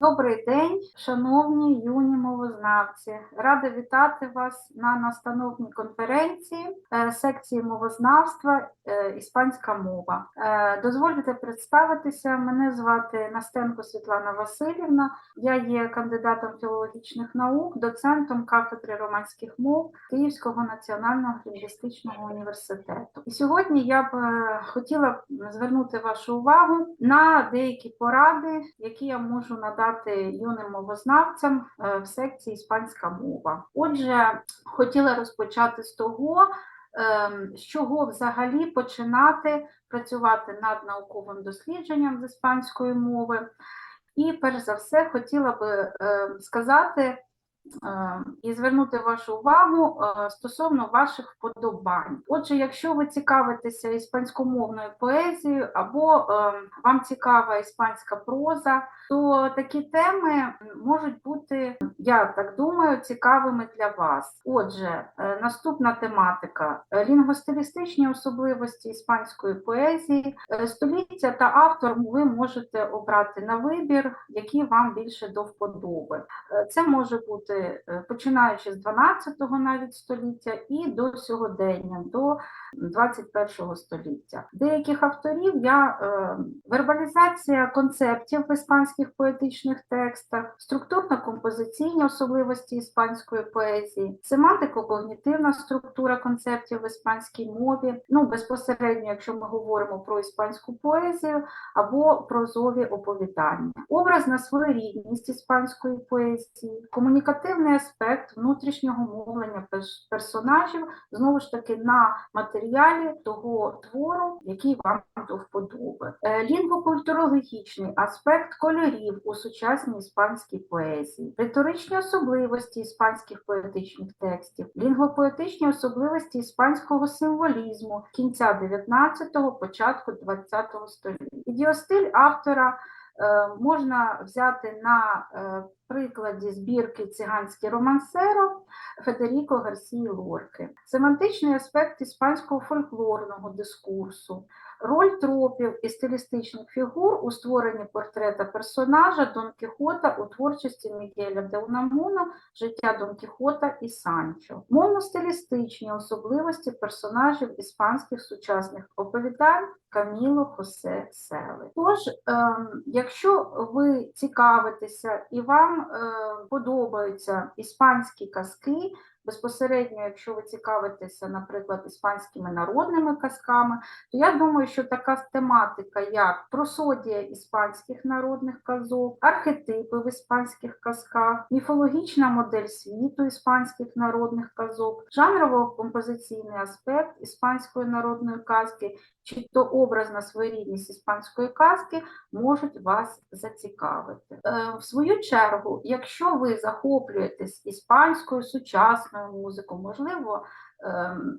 Добрий день, шановні юні мовознавці. Рада вітати вас на настановній конференції е, секції мовознавства е, Іспанська мова. Е, Дозвольте представитися. Мене звати Настенко Світлана Васильівна. Я є кандидатом філологічних наук, доцентом кафедри романських мов Київського національного лінгвістичного університету. І сьогодні я б хотіла звернути вашу увагу на деякі поради, які я можу надати юним мовознавцям е, в секції іспанська мова. Отже, хотіла розпочати з того, ем, з чого взагалі починати працювати над науковим дослідженням з іспанської мови. І перш за все хотіла би е, сказати і звернути вашу увагу е, стосовно ваших вподобань. Отже, якщо ви цікавитеся іспанськомовною поезією або е, вам цікава іспанська проза, то такі теми можуть бути, я так думаю, цікавими для вас. Отже, е, наступна тематика е, лінгвостилістичні особливості іспанської поезії, Е, століття та автор ви можете обрати на вибір, які вам більше до вподоби. Е, Це може бути е, починаючи з 12-го навіть століття і до сьогодення, до 21-го століття. Деяких авторів я е, вербалізація концептів в іспанських поетичних текстах, структурно-композиційні особливості іспанської поезії, семантико-когнітивна структура концептів в іспанській мові. Ну безпосередньо, якщо ми говоримо про іспанську поезію або прозові оповідання, образна своєрідність іспанської поезії, комунікативний аспект внутрішнього мовлення персонажів знову ж таки на матеріалі того твору, який вам до вподоби. Е, Лінгвокультурологічний аспект кольорів у сучасній іспанській поезії, риторичні особливості іспанських поетичних текстів, лінгвопоетичні особливості іспанського символізму кінця 19-го, початку 20-го століття. Ідіостиль автора е, можна взяти на е, прикладі збірки Циганське романсеро Федеріко Гарсії Лорки, семантичний аспект іспанського фольклорного дискурсу, роль тропів і стилістичних фігур у створенні портрета персонажа Дон Кіхота у творчості Мігеля де Унамуна «Життя Дон Кіхота і Санчо, мовно-стилістичні особливості персонажів іспанських сучасних оповідань Каміло Хосе Сели. Тож, ем, якщо ви цікавитеся і вам е, подобаються іспанські казки, безпосередньо, якщо ви цікавитеся, наприклад, іспанськими народними казками, то я думаю, що така тематика, як просодія іспанських народних казок, архетипи в іспанських казках, міфологічна модель світу іспанських народних казок, жанрово-композиційний аспект іспанської народної казки, чи то образна своєрідність іспанської казки можуть вас зацікавити. Е, В свою чергу, якщо ви захоплюєтесь іспанською сучасною музикою, можливо, ем,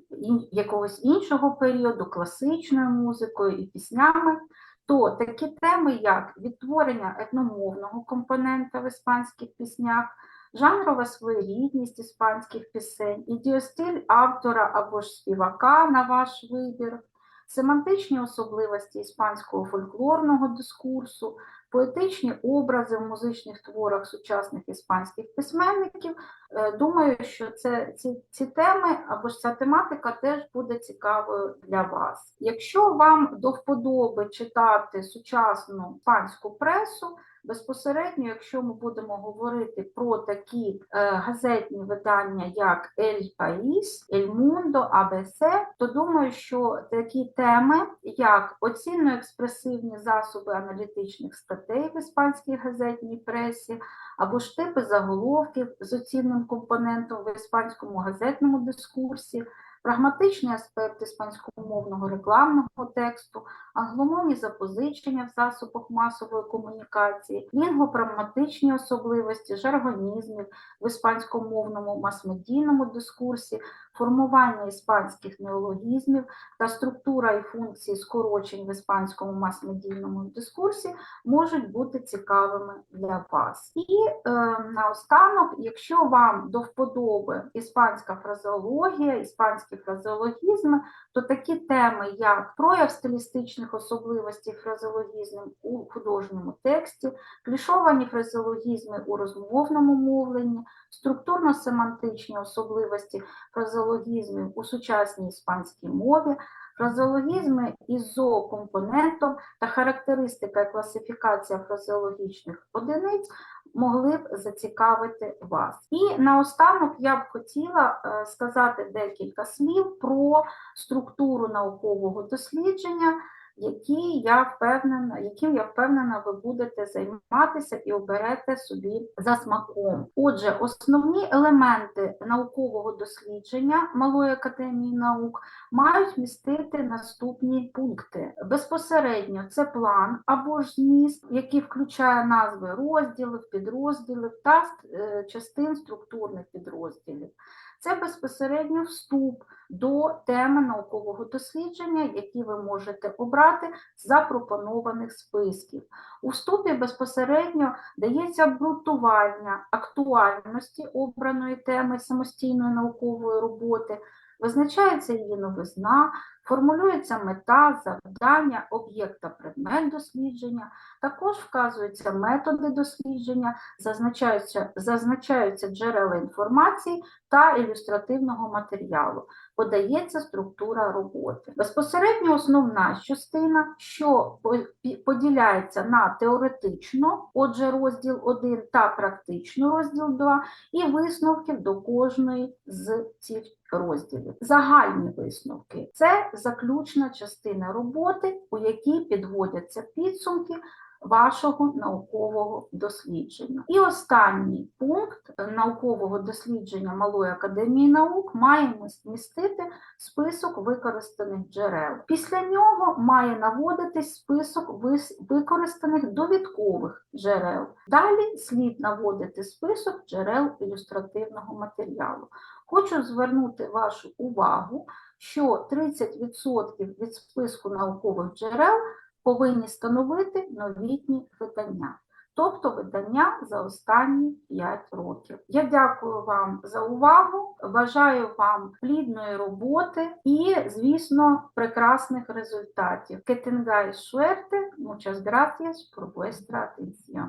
якогось іншого періоду, класичною музикою і піснями, то такі теми, як відтворення етномовного компонента в іспанських піснях, жанрова своєрідність іспанських пісень, ідіостиль автора або ж співака на ваш вибір, семантичні особливості іспанського фольклорного дискурсу, поетичні образи в музичних творах сучасних іспанських письменників. Е, Думаю, що це ці, ці теми або ж ця тематика теж буде цікавою для вас. Якщо вам до вподоби читати сучасну іспанську пресу, безпосередньо, якщо ми будемо говорити про такі е, газетні видання, як El País, El Mundo, ABC, то думаю, що такі теми, як оцінно-експресивні засоби аналітичних статей в іспанській газетній пресі, або ж типи заголовків з оцінним компонентом в іспанському газетному дискурсі, прагматичний аспект іспанськомовного рекламного тексту, англомовні запозичення в засобах масової комунікації, лінгвопрагматичні особливості, жаргонізмів в іспанськомовному мас-медійному дискурсі, формування іспанських неологізмів та структура і функції скорочень в іспанському мас-медійному дискурсі можуть бути цікавими для вас. І е, наостанок, якщо вам до вподоби іспанська фразеологія, іспанські фразеологізми, то такі теми, як прояв стилістичних особливостей фразеологізмів у художньому тексті, клішовані фразеологізми у розмовному мовленні, структурно-семантичні особливості фразеологізмів у сучасній іспанській мові, фразеологізми із зоокомпонентом та характеристика і класифікація фразеологічних одиниць могли б зацікавити вас. І наостанок я б хотіла е, сказати декілька слів про структуру наукового дослідження, які я впевнена, яким я впевнена, ви будете займатися і оберете собі за смаком. Отже, основні елементи наукового дослідження Малої академії наук мають містити наступні пункти. Безпосередньо це план або ж зміст, який включає назви розділів, підрозділів та е, частин структурних підрозділів. Це безпосередньо вступ до теми наукового дослідження, які ви можете обрати з запропонованих списків. У вступі безпосередньо дається обґрунтування актуальності обраної теми самостійної наукової роботи, визначається її новизна, формулюється мета, завдання, об'єкта предмет дослідження, також вказуються методи дослідження, зазначаються, зазначаються джерела інформації та ілюстративного матеріалу, подається структура роботи. Безпосередньо основна частина, що по- поділяється на теоретичну, отже, розділ 1 та практичну розділ 2, і висновків до кожної з цих розділів. Загальні висновки це заключна частина роботи, у якій підводяться підсумки вашого наукового дослідження. І останній пункт наукового дослідження Малої академії наук має міс- містити список використаних джерел. Після нього має наводитись список використаних довідкових джерел. Далі слід наводити список джерел ілюстративного матеріалу. Хочу звернути вашу увагу, що 30% від списку наукових джерел повинні становити новітні видання, тобто видання за останні 5 років. Я дякую вам за увагу, бажаю вам плідної роботи і, звісно, прекрасних результатів. Que tengáis suerte, muchas gracias por vuestra atención.